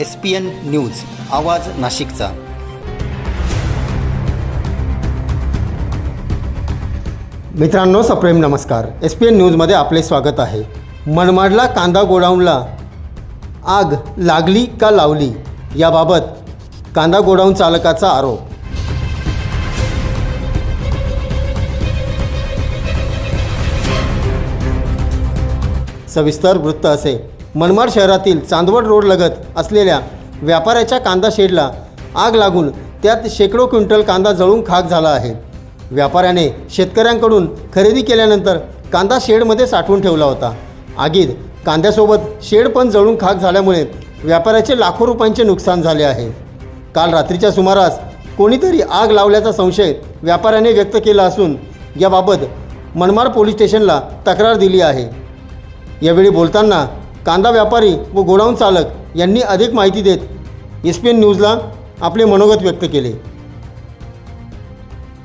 S P N news आवाज नाशिकचा. मित्रांनो सप्रेम नमस्कार. एस पी एन न्यूजमध्ये आपले स्वागत आहे. मनमाडला कांदा गोडाऊनला आग लागली का लावली? याबाबत कांदा गोडाऊन चालकाचा आरोप. सविस्तर वृत्त असे. मनमाड शहरातील चांदवड रोड लगत असलेल्या व्यापाऱ्याच्या कांदा शेडला आग लागून त्यात शेकडो क्विंटल कांदा जळून खाक झाला आहे. व्यापाऱ्याने शेतकऱ्यांकडून खरेदी केल्यानंतर कांदा शेडमध्ये साठवून ठेवला होता. आगीत कांद्यासोबत शेड पण जळून खाक झाल्यामुळे व्यापाऱ्याचे लाखो रुपयांचे नुकसान झाले आहे. काल रात्रीच्या सुमारास कोणीतरी आग लावल्याचा संशय व्यापाऱ्याने व्यक्त केला असून याबाबत मनमाड पोलीस स्टेशनला तक्रार दिली आहे. यावेळी बोलताना कांदा व्यापारी व गोडाऊन चालक यांनी अधिक माहिती देत एस पी एन न्यूजला आपले मनोगत व्यक्त केले.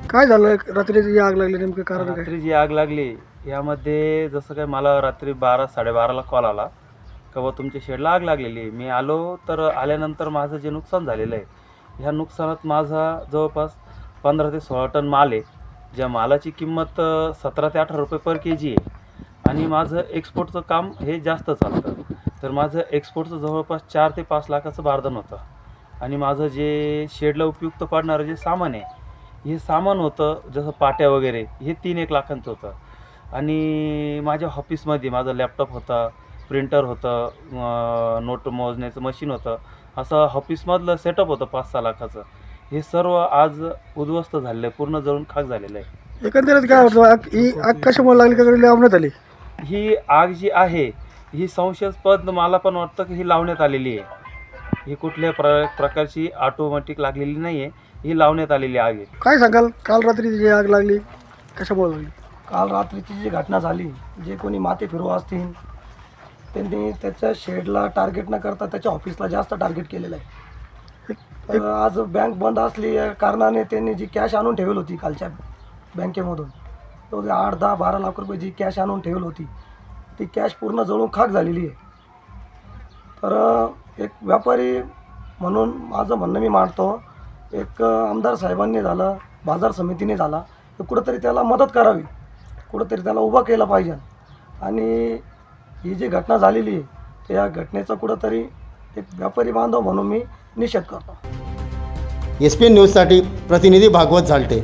काय झालं? रात्री जी आग लागली नेमकं कारण काय? रात्री जी आग लागली यामध्ये जसं काय मला रात्री बारा साडेबाराला कॉल आला का बा तुमच्या शेडला आग लागलेली आहे. मी आलो तर आल्यानंतर माझं जे नुकसान झालेलं आहे ह्या नुकसानात माझा जवळपास पंधरा ते सोळा टन माल आहे. ज्या मालाची किंमत सतरा ते अठरा रुपये पर के जी आहे. आणि माझं एक्सपोर्टचं काम हे जास्त चालतं. तर माझं एक्सपोर्टचं जवळपास चार ते पाच लाखाचं बारदान होतं. आणि माझं जे शेडला उपयुक्त पडणारं जे सामान आहे हे सामान होतं जसं पाट्या वगैरे हे तीन एक लाखांचं होतं. आणि माझ्या ऑफिसमध्ये माझं लॅपटॉप होता प्रिंटर होतं नोट मोजण्याचं मशीन होतं. असं ऑफिसमधलं सेटअप होतं पाच सहा लाखाचं. हे सर्व आज उद्ध्वस्त झालेलं आहे पूर्ण जळून खाक झालेलं आहे. एकंदरीत काय होतं? आग कशामुळे लागली? का लावण्यात आली ही आग जी आहे ही संशयास्पद मला पण वाटतं की ही लावण्यात आलेली आहे. ही कुठल्या प्र प्रकारची ऑटोमॅटिक लागलेली नाही आहे ही लावण्यात आलेली आग आहे. काय सांगाल? काल रात्री जी आग लागली कशामुळे लागली? काल रात्रीची जी घटना झाली जे कोणी माते फिरव असतील त्यांनी त्याच्या शेडला टार्गेट न करता त्याच्या ऑफिसला जास्त टार्गेट केलेलं आहे. तर आज बँक बंद असली या कारणाने त्यांनी जी कॅश आणून ठेवली होती कालच्या बँकेमधून तो जे आठ दहा बारा लाख रुपये जी कॅश आणून ठेवली होती ती कॅश पूर्ण जळून खाक झालेली आहे. तर एक व्यापारी म्हणून माझं म्हणणं मी मांडतो एक आमदार साहेबांनी झालं बाजार समितीने झाला तर कुठंतरी त्याला मदत करावी कुठंतरी त्याला उभा केला पाहिजे. आणि ही जी घटना झालेली आहे तर या घटनेचा कुठंतरी एक व्यापारी बांधव म्हणून मी निषेध करतो. एस पी एन न्यूजसाठी प्रतिनिधी भागवत झालटे.